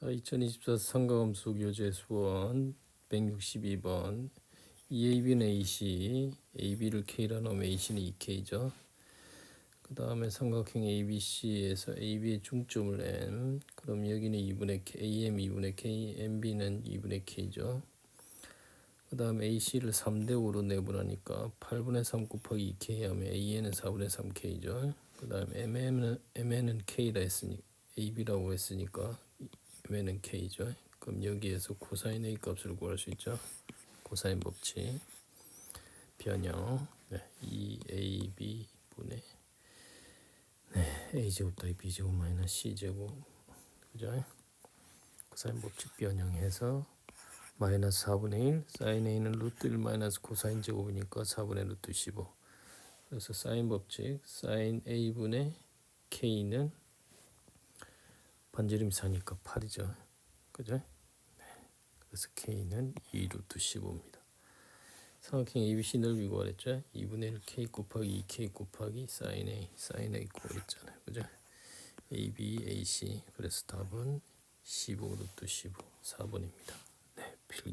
자, 2024 삼가함수 교재 수원 162번 EAB는 AC, AB를 K라 놓으면 AC는 2K죠. 그 다음에 삼각형 ABC에서 AB의 중점을 M, 그럼 여기는 2분의 K, AM 2분의 K, MB는 2분의 K죠. 그 다음에 AC를 3대 5로 내분하니까 8분의 3 곱하기 2K 하면 AN은 4분의 3K죠. 그 다음에 MN은, MN은 K라 했으니 AB라고 했으니까 MN은 K죠. 그럼 여기에서 코사인 A 값을 구할 수 있죠. 코사인 법칙 변형 네, 2AB 분의 네, A제곱 더하기 B제곱 마이너스 C제곱 그죠? 코사인 법칙 변형해서 마이너스 4분의 1 사인 A는 루트 1 마이너스 코사인 제곱이니까 4분의 루트 15 그래서 사인 법칙 사인 A분의 K는 반지름 4니까 8이죠 그죠? 네. 그래서 K는 2 루트 15입니다 삼각형 ABC 넓이 구하랬죠? 2분의 1 K 곱하기 2K 곱하기 사인 A 사인 A 구했잖아요 그죠? AB, AC 그래서 답은 15 루트 15 4번입니다